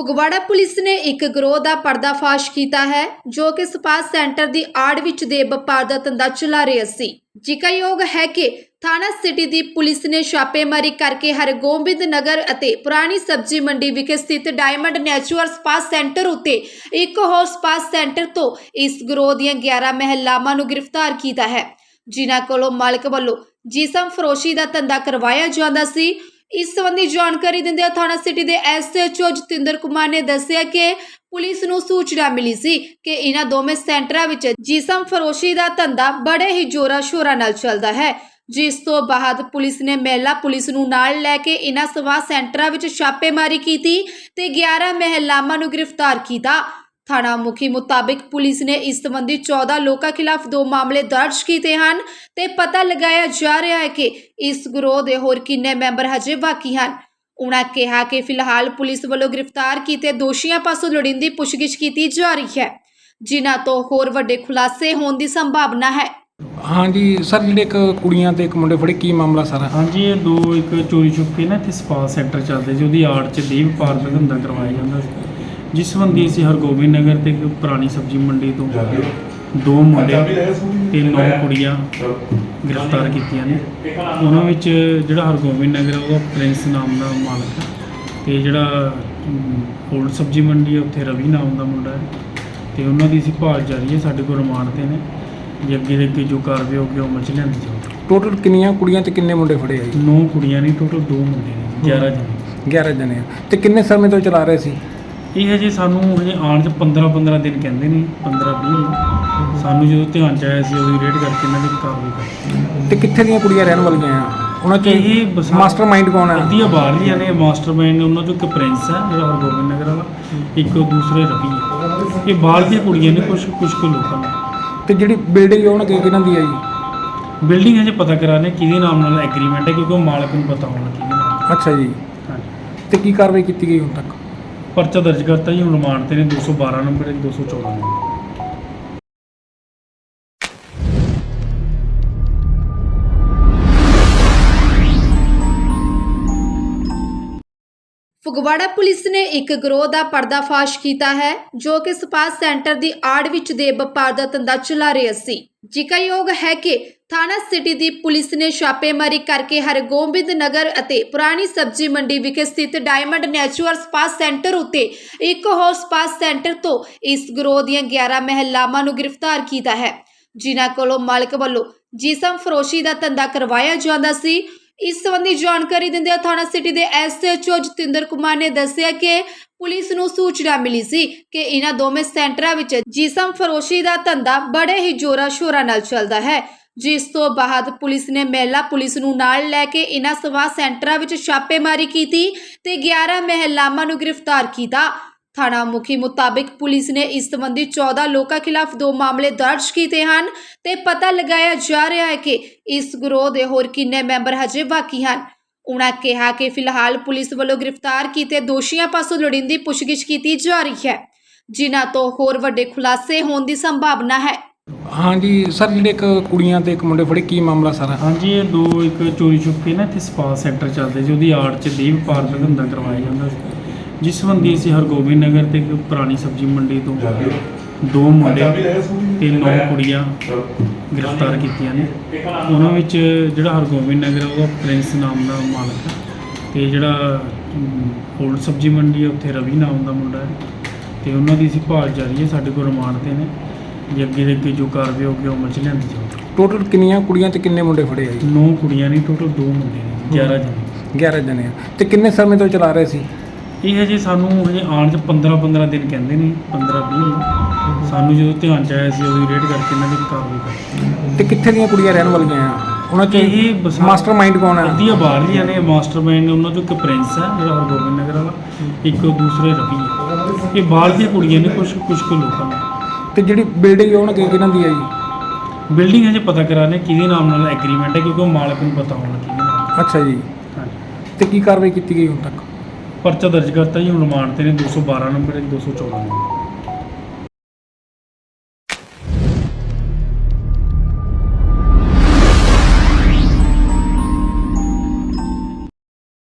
Phagwara police ਨੇ ਇੱਕ ਗਰੋਹ ਦਾ ਪਰਦਾਫਾਸ਼ ਕੀਤਾ ਹੈ, ਜੋ ਕਿ ਸਪਾ ਸੈਂਟਰ ਦੀ ਆੜ ਵਿੱਚ ਦੇ ਵਪਾਰ ਦਾ ਧੰਦਾ ਚਲਾ ਰਿਹਾ ਸੀ। ਜ਼ਿਕਰਯੋਗ ਹੈ ਕਿ ਥਾਣਾ ਸਿਟੀ ਦੀ ਪੁਲਿਸ ਨੇ ਛਾਪੇਮਾਰੀ ਕਰਕੇ ਹਰਗੋਬਿੰਦ ਨਗਰ ਅਤੇ ਪੁਰਾਣੀ ਸਬਜ਼ੀ ਮੰਡੀ ਵਿਖੇ ਸਥਿਤ ਡਾਇਮੰਡ ਨੈਚੁਰਲ ਸਪਾ ਸੈਂਟਰ ਉੱਤੇ ਇੱਕ ਹੋਰ ਸਪਾ ਸੈਂਟਰ ਤੋਂ ਇਸ ਗਰੋਹ ਦੀਆਂ 11 ਮਹਿਲਾਵਾਂ ਨੂੰ ਗ੍ਰਿਫਤਾਰ ਕੀਤਾ ਹੈ। ਜਿਨ੍ਹਾਂ ਕੋਲੋਂ ਮਾਲਕ ਵੱਲੋਂ ਜਿਸਮ ਫਰੋਸ਼ੀ ਦਾ ਧੰਦਾ ਕਰਵਾਇਆ ਜਾਂਦਾ ਸੀ ਇਸ ਸੰਬੰਧੀ ਜਾਣਕਾਰੀ ਦਿੰਦਿਆਂ ਥਾਣਾ ਸਿਟੀ ਦੇ ਐਸਐਚਓ ਜਤਿੰਦਰ ਕੁਮਾਰ ਨੇ ਦੱਸਿਆ ਕਿ ਪੁਲਿਸ ਨੂੰ ਸੂਚਨਾ ਮਿਲੀ ਸੀ ਕਿ ਇਹਨਾਂ ਦੋਵੇਂ ਸੈਂਟਰਾਂ ਵਿੱਚ ਜਿਸਮ ਫਰੋਸ਼ੀ ਦਾ ਧੰਦਾ ਬੜੇ ਹੀ ਜ਼ੋਰਾਂ ਸ਼ੋਰਾਂ ਨਾਲ ਚੱਲਦਾ ਹੈ। ਜਿਸ ਤੋਂ ਬਾਅਦ ਪੁਲਿਸ ਨੇ ਮਹਿਲਾ ਪੁਲਿਸ ਨੂੰ ਨਾਲ ਲੈ ਕੇ ਇਹਨਾਂ ਸਵਾ ਸੈਂਟਰਾਂ ਵਿੱਚ ਛਾਪੇਮਾਰੀ ਕੀਤੀ ਤੇ 11 ਮਹਿਲਾਵਾਂ ਨੂੰ ਗ੍ਰਿਫਤਾਰ ਕੀਤਾ। ਥਾਣਾ ਮੁਖੀ ਮੁਤਾਬਿਕ ਪੁਲਿਸ ਨੇ ਇਸ ਸੰਬੰਧੀ 14 ਲੋਕਾਂ ਖਿਲਾਫ ਦੋ ਮਾਮਲੇ ਦਰਜ ਕੀਤੇ ਹਨ ਤੇ ਪਤਾ ਲਗਾਇਆ ਜਾ ਰਿਹਾ ਹੈ ਕਿ ਇਸ ਗਰੋਹ ਦੇ ਹੋਰ ਕਿੰਨੇ ਮੈਂਬਰ ਹਜੇ ਬਾਕੀ ਹਨ। ਉਨ੍ਹਾਂ ਕਿਹਾ ਕਿ ਫਿਲਹਾਲ ਪੁਲਿਸ ਵੱਲੋਂ ਗ੍ਰਿਫਤਾਰ ਕੀਤੇ ਦੋਸ਼ੀਆਂ ਪਾਸੋਂ ਲੋੜੀਂਦੀ ਪੁੱਛਗਿੱਛ ਕੀਤੀ ਜਾ ਰਹੀ ਹੈ ਜਿਨ੍ਹਾਂ ਤੋਂ ਹੋਰ ਵੱਡੇ ਖੁਲਾਸੇ ਹੋਣ ਦੀ ਸੰਭਾਵਨਾ ਹੈ। ਹਾਂਜੀ ਸਰ ਜਿਹੜੇ ਇੱਕ ਕੁੜੀਆਂ ਤੇ ਇੱਕ ਮੁੰਡੇ ਫੜੇ ਕੀ ਮਾਮਲਾ ਸਾਰਾ? ਹਾਂਜੀ ਇਹ ਦੋ ਇੱਕ ਚੋਰੀ ਛੁਪਕੇ ਨਾ ਇੱਥੇ ਸਪਾ ਸੈਂਟਰ ਚੱਲਦੇ ਸੀ ਉਹਦੀ ਆੜ 'ਚ ਦੇਵ ਵਪਾਰ ਦਾ ਧੰਦਾ ਕਰਵਾਇਆ ਜਾਂਦਾ ਸੀ। ਜਿਸ ਸੰਬੰਧੀ ਅਸੀਂ ਹਰਗੋਬਿੰਦ ਨਗਰ ਤੇ ਇੱਕ ਪੁਰਾਣੀ ਸਬਜ਼ੀ ਮੰਡੀ ਤੋਂ ਦੋ ਮੁੰਡੇ ਤੇ ਨੌ ਕੁੜੀਆਂ ਗ੍ਰਿਫਤਾਰ ਕੀਤੀਆਂ ਨੇ। ਉਹਨਾਂ ਵਿੱਚ ਜਿਹੜਾ ਹਰਗੋਬਿੰਦ ਨਗਰ ਆ, ਉਹਦਾ ਪ੍ਰਿੰਸ ਨਾਮ ਦਾ ਮਾਲਕ ਹੈ ਤੇ ਜਿਹੜਾ ਓਲਡ ਸਬਜ਼ੀ ਮੰਡੀ ਹੈ ਉੱਥੇ ਰਵੀ ਨਾਮ ਦਾ ਮੁੰਡਾ ਹੈ ਤੇ ਉਹਨਾਂ ਦੀ ਅਸੀਂ ਭਾਲ ਜਾਰੀ ਹੈ ਸਾਡੇ ਕੋਲ ਰਿਮਾਂਡ ਤੇ ਨੇ। ਜੇ ਅੱਗੇ ਦੇ ਅੱਗੇ ਜੋ ਕਾਰਵਾਈ ਹੋਊਗੀ ਉਹ ਅਮਲ 'ਚ ਲਿਆਂਦੀ ਜਾਊਗੀ। ਟੋਟਲ ਕਿੰਨੀਆਂ ਕੁੜੀਆਂ ਤੇ ਕਿੰਨੇ ਮੁੰਡੇ ਫੜੇ ਆ ਜੀ? ਨੌ ਕੁੜੀਆਂ ਨੇ ਟੋਟਲ ਦੋ ਮੁੰਡੇ ਨੇ 11 ਜਣੇ। 11 ਜਣੇ ਆ। ਤੇ ਕਿੰਨੇ ਸਮੇਂ ਤੋਂ ਚਲਾ ਰਹੇ ਸੀ? ਇਹ ਹਜੇ ਸਾਨੂੰ ਹਜੇ ਆਉਣ 'ਚ 15 15 ਦਿਨ ਕਹਿੰਦੇ ਨੇ 15 20 ਸਾਨੂੰ ਜਦੋਂ ਧਿਆਨ 'ਚ ਆਇਆ ਸੀ ਉਦੋਂ ਰੇਡ ਕਰਕੇ ਇਹਨਾਂ ਦੀ ਕਾਰਵਾਈ ਕਰ ਤੇ ਕਿੱਥੇ ਦੀਆਂ ਕੁੜੀਆਂ ਰਹਿਣ ਵਾਲੀਆਂ ਆ? ਉਹਨਾਂ ਚ ਇਹ ਬਸਾ- ਮਾਸਟਰ ਮਾਈਂਡ ਕੌਣ ਆ? ਅੱਧੀਆਂ ਬਾਹਰਲੀਆਂ ਨੇ ਮਾਸਟਰਮਾਈਂਡ ਨੇ ਉਹਨਾਂ ਚੋਂ ਇੱਕ ਪ੍ਰਿੰਸ ਹੈ ਜਿਹੜਾ ਹਰਗੋਬਿੰਦ ਨਗਰ ਵਾਲਾ ਇੱਕ ਦੂਸਰੇ ਰਵੀ ਹੈ ਇਹ ਬਾਹਰ ਦੀਆਂ ਕੁੜੀਆਂ ਨੇ ਕੁਝ ਕੁਝ ਕੁ ਲੋਕਾਂ ਨੇ। ਤੇ ਜਿਹੜੀ ਬਿਲਡਿੰਗ ਉਹਨਾਂ ਕਿ ਕਿਹਨਾਂ ਦੀ ਆ ਜੀ? ਬਿਲਡਿੰਗ ਹਜੇ ਪਤਾ ਕਰਾਣੇ ਕਿਹਦੇ ਨਾਮ ਨਾਲ ਐਗਰੀਮੈਂਟ ਹੈ ਕਿਉਂਕਿ ਉਹ ਮਾਲਕ ਨੂੰ ਪਤਾ ਹੋਣਾ ਕਿਹਦੇ ਅੱਛਾ ਜੀ। ਤੇ ਕੀ ਕਾਰਵਾਈ ਕੀਤੀ ਗਈ ਹੁਣ ਤੱਕ? ਪਰਚਾ ਦਰਜ ਕਰਤਾ ਜੀ ਹੁਣ ਰਿਮਾਂਡ ਤੇ ਨੇ 212 ਨੰਬਰ ਤੇ 214 ਨੰਬਰ ਫਗਵਾੜਾ ਪੁਲਿਸ ਨੇ ਇੱਕ ਗਰੋਹ ਦਾ ਪਰਦਾਫਾਸ਼ ਕੀਤਾ ਹੈ, ਜੋ ਕਿ ਸਪਾ ਸੈਂਟਰ ਦੀ ਆੜ ਵਿੱਚ ਦੇ ਵਪਾਰ ਦਾ ਧੰਦਾ ਚਲਾ ਰਿਹਾ ਸੀ। ਜ਼ਿਕਰਯੋਗ ਹੈ ਕਿ ਥਾਣਾ ਸਿਟੀ ਦੀ ਪੁਲਿਸ ਨੇ ਛਾਪੇਮਾਰੀ ਕਰਕੇ ਹਰਗੋਬਿੰਦ ਨਗਰ ਅਤੇ ਪੁਰਾਣੀ ਸਬਜ਼ੀ ਮੰਡੀ ਵਿਖੇ ਸਥਿਤ ਡਾਇਮੰਡ ਨੈਚੁਰਲ ਸਪਾ ਸੈਂਟਰ ਉੱਤੇ ਇੱਕ ਹੋਰ ਸਪਾ ਸੈਂਟਰ ਤੋਂ ਇਸ ਗਰੋਹ ਦੀਆਂ 11 ਮਹਿਲਾਵਾਂ ਨੂੰ ਗ੍ਰਿਫਤਾਰ ਕੀਤਾ ਹੈ। ਜਿਨ੍ਹਾਂ ਕੋਲੋਂ ਮਾਲਕ ਵੱਲੋਂ ਜਿਸਮ ਫਰੋਸ਼ੀ ਦਾ ਧੰਦਾ ਕਰਵਾਇਆ ਜਾਂਦਾ ਸੀ ਇਸ ਸੰਬੰਧੀ ਜਾਣਕਾਰੀ ਦਿੰਦਿਆਂ ਥਾਣਾ ਸਿਟੀ ਦੇ ਐਸਐਚਓ ਜਤਿੰਦਰ ਕੁਮਾਰ ਨੇ ਦੱਸਿਆ ਕਿ ਪੁਲਿਸ ਨੂੰ ਸੂਚਨਾ ਮਿਲੀ ਸੀ ਕਿ ਇਹਨਾਂ ਦੋਵੇਂ ਸੈਂਟਰਾਂ ਵਿੱਚ ਜਿਸਮ ਫਰੋਸ਼ੀ ਦਾ ਧੰਦਾ ਬੜੇ ਹੀ ਜ਼ੋਰਾਂ ਸ਼ੋਰਾਂ ਨਾਲ ਚੱਲਦਾ ਹੈ। ਜਿਸ ਤੋਂ ਬਾਅਦ ਪੁਲਿਸ ਨੇ ਮਹਿਲਾ ਪੁਲਿਸ ਨੂੰ ਨਾਲ ਲੈ ਕੇ ਇਹਨਾਂ ਸਵਾ ਸੈਂਟਰਾਂ ਵਿੱਚ ਛਾਪੇਮਾਰੀ ਕੀਤੀ ਤੇ 11 ਮਹਿਲਾਵਾਂ ਨੂੰ ਗ੍ਰਿਫਤਾਰ ਕੀਤਾ। ਥਾਣਾ ਮੁਖੀ ਮੁਤਾਬਿਕ ਪੁਲਿਸ ਨੇ ਇਸ ਸੰਬੰਧੀ 14 ਲੋਕਾਂ ਖਿਲਾਫ ਦੋ ਮਾਮਲੇ ਦਰਜ ਕੀਤੇ ਹਨ ਤੇ ਪਤਾ ਲਗਾਇਆ ਜਾ ਰਿਹਾ ਹੈ ਕਿ ਇਸ ਗਰੋਹ ਦੇ ਹੋਰ ਕਿੰਨੇ ਮੈਂਬਰ ਹਜੇ ਬਾਕੀ ਹਨ। ਉਨ੍ਹਾਂ ਕਿਹਾ ਕਿ ਫਿਲਹਾਲ ਪੁਲਿਸ ਵੱਲੋਂ ਗ੍ਰਿਫਤਾਰ ਕੀਤੇ ਦੋਸ਼ੀਆਂ ਪਾਸੋਂ ਲੋੜੀਂਦੀ ਪੁੱਛਗਿੱਛ ਕੀਤੀ ਜਾ ਰਹੀ ਹੈ ਜਿਨ੍ਹਾਂ ਤੋਂ ਹੋਰ ਵੱਡੇ ਖੁਲਾਸੇ ਹੋਣ ਦੀ ਸੰਭਾਵਨਾ ਹੈ। ਹਾਂਜੀ ਸਰ ਜਿਹੜੇ ਇੱਕ ਕੁੜੀਆਂ ਤੇ ਇੱਕ ਮੁੰਡੇ ਫੜੇ ਕੀ ਮਾਮਲਾ ਸਾਰਾ? ਹਾਂਜੀ ਇਹ ਦੋ ਇੱਕ ਚੋਰੀ ਛੁਪਕੇ ਨਾ ਇੱਥੇ ਸਪਾ ਸੈਂਟਰ ਚੱਲਦੇ ਸੀ ਉਹਦੀ ਆੜ 'ਚ ਦੇਵ ਦਾ ਧੰਦਾ ਕਰਵਾਇਆ ਜਾਂਦਾ ਸੀ। ਜਿਸ ਸੰਬੰਧੀ ਅਸੀਂ ਹਰਗੋਬਿੰਦ ਨਗਰ ਤੇ ਇੱਕ ਪੁਰਾਣੀ ਸਬਜ਼ੀ ਮੰਡੀ ਤੋਂ ਦੋ ਮੁੰਡੇ ਤੇ ਨੌ ਕੁੜੀਆਂ ਗ੍ਰਿਫਤਾਰ ਕੀਤੀਆਂ ਨੇ। ਉਹਨਾਂ ਵਿੱਚ ਜਿਹੜਾ ਹਰਗੋਬਿੰਦ ਨਗਰ ਉਹਦਾ ਪ੍ਰਿੰਸ ਨਾਮ ਦਾ ਮਾਲਕ ਹੈ ਤੇ ਜਿਹੜਾ ਓਲਡ ਸਬਜ਼ੀ ਮੰਡੀ ਹੈ ਉੱਥੇ ਰਵੀ ਨਾਮ ਦਾ ਮੁੰਡਾ ਹੈ ਤੇ ਉਹਨਾਂ ਦੀ ਅਸੀਂ ਭਾਲ ਜਾਰੀ ਹੈ ਸਾਡੇ ਕੋਲ ਰਿਮਾਂਡ ਤੇ ਨੇ। ਜੇ ਅੱਗੇ ਦੇ ਅੱਗੇ ਜੋ ਕਾਰਵਾਈ ਹੋਊਗੀ ਉਹ ਅਮਲ 'ਚ ਲਿਆਂਦੀ ਜਾਊਗੀ। ਟੋਟਲ ਕਿੰਨੀਆਂ ਕੁੜੀਆਂ ਤੇ ਕਿੰਨੇ ਮੁੰਡੇ ਫੜੇ ਆ ਜੀ? ਨੌ ਕੁੜੀਆਂ ਨੇ ਟੋਟਲ ਦੋ ਮੁੰਡੇ ਨੇ 11 ਜਣੇ। 11 ਜਣੇ ਆ। ਤੇ ਕਿੰਨੇ ਸਮੇਂ ਤੋਂ ਚਲਾ ਰਹੇ ਸੀ? ਇਹ ਹਜੇ ਸਾਨੂੰ ਹਜੇ ਆਉਣ 'ਚ 15 15 ਦਿਨ ਕਹਿੰਦੇ ਨੇ 15 20 ਸਾਨੂੰ ਜਦੋਂ ਧਿਆਨ 'ਚ ਆਇਆ ਸੀ ਉਦੋਂ ਰੇਡ ਕਰਕੇ ਇਹਨਾਂ ਦੀ ਕਾਰਵਾਈ ਕਰ ਤੇ ਕਿੱਥੇ ਦੀਆਂ ਕੁੜੀਆਂ ਰਹਿਣ ਵਾਲੀਆਂ ਆ? ਉਹਨਾਂ ਚ ਇਹ ਮਾਸਟਰ ਮਾਈਂਡ ਕੌਣ ਆ? ਅੱਧੀਆਂ ਬਾਹਰਲੀਆਂ ਨੇ ਮਾਸਟਰਮਾਈਂਡ ਨੇ ਉਹਨਾਂ ਚੋਂ ਇੱਕ ਪ੍ਰਿੰਸ ਹੈ ਜਿਹੜਾ ਹਰਗੋਬਿੰਦ ਨਗਰ ਵਾਲਾ ਇੱਕ ਦੂਸਰੇ ਰਵੀ ਹੈ ਇਹ ਬਾਹਰ ਦੀਆਂ ਕੁੜੀਆਂ ਨੇ ਕੁਝ ਕੁਝ ਕੁ ਲੋਕਾਂ ਨੇ। ਤੇ ਜਿਹੜੀ ਬਿਲਡਿੰਗ ਉਹਨਾਂ ਕਿ ਕਿਹਨਾਂ ਦੀ ਆ ਜੀ? ਬਿਲਡਿੰਗ ਹਜੇ ਪਤਾ ਕਰਾਣੇ ਕਿਹਦੇ ਨਾਮ ਨਾਲ ਐਗਰੀਮੈਂਟ ਹੈ ਕਿਉਂਕਿ ਉਹ ਮਾਲਕ ਨੂੰ ਪਤਾ ਹੋਣਾ ਕਿਹਦੇ ਅੱਛਾ ਜੀ। ਤੇ ਕੀ ਕਾਰਵਾਈ ਕੀਤੀ ਗਈ ਹੁਣ ਤੱਕ? ਪਰਚਾ ਦਰਜ ਕਰਤਾ ਜੀ ਹੁਣ ਰਿਮਾਂਡ ਤੇ ਨੇ 212 ਨੰਬਰ ਤੇ 214 ਨੰਬਰ